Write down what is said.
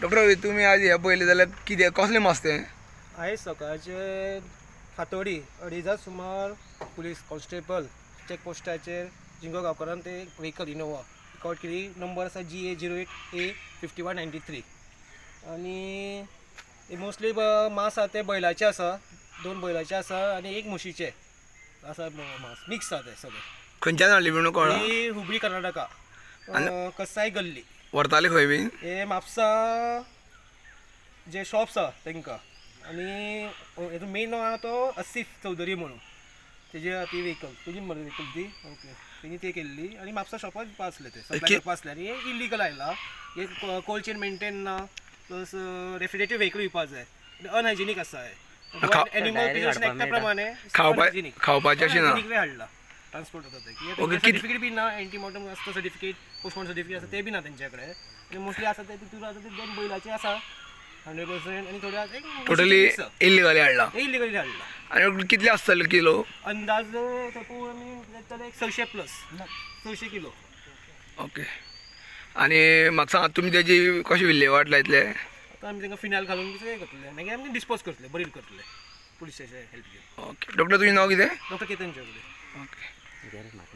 Doctor तुम्ही आज हे पळयलें जाल्यार कितें कसलें मास तें आयज सकाळचे फातोडी अडेजात सुमार पुलीस कॉन्स्टेबल चॅकपोस्टाचेर जिंगो गांवकारान ते व्हेकल इनोवा रिकॉर्ड केली. नंबर आसा G A zero eight A fifty one ninety three आनी मोस्टली मास आसा ते बैलाचे आसा दोन बैलाचे आसा आनी एक म्हशीचे. आसा मास. मिक्स आसा ते सगळे. खंयच्यान हाडली म्हणून कळना ही हुबळी कर्नाटका. कसाय गल्ली. व्हरताले खंय बीन हे म्हापसा जे शॉप्स आहा तांकां आनी हेजो मेन नांव आहा तो असिफ चौधरी म्हणून. तेजे आहा ती व्हेकल तुजी मरे व्हेकल ती. ओके तेणी ते केल्ली. आनी म्हापसा शॉपार दिवपा आसले ते. सप्लाय करपा आसले आनी हे इलिगल आयला हे कोल्ड चेन मेंटेन ना. प्लस रेफ्रिजरेटेड व्हेकल दिवपा जाय अनहायजिनीक आसा हे एनिमल प्रमाणे. खावपाचें अशें ना. हाडला. ट्रान्सपोर्ट होता ते Okay, कित्याक कित- सर्टिफिकेट बी ना एंटीमॉर्टम आसता सर्टिफिकेट पोस्टमॉर्टम सर्टिफिकेट आसा ते बी ना तेंच्याकडे आनी मोस्टली आसा ते तितून आसा ते दोन बैलाचे आसा हंड्रेड पर्सेंट आनी थोडे टोटली इल्लिगली हाडला इलिगली हाडला आनी कितले आसतले किलो? अंदाज सपोज आमी एक सयशे प्लस सयशे किलो. ओके आनी म्हाका सांगात तुमी तेजी कशी विल्हेवाट लायतले आतां आमी तांकां फिनायल घालून कितें करतले मागीर आमी डिस्पोज करतले बरील करतले पुलिसाचे हेल्प घेवन ओके डॉक्टर तुजें नांव कितें डॉक्टर केतन चौधरी ओके เดี๋ยวมา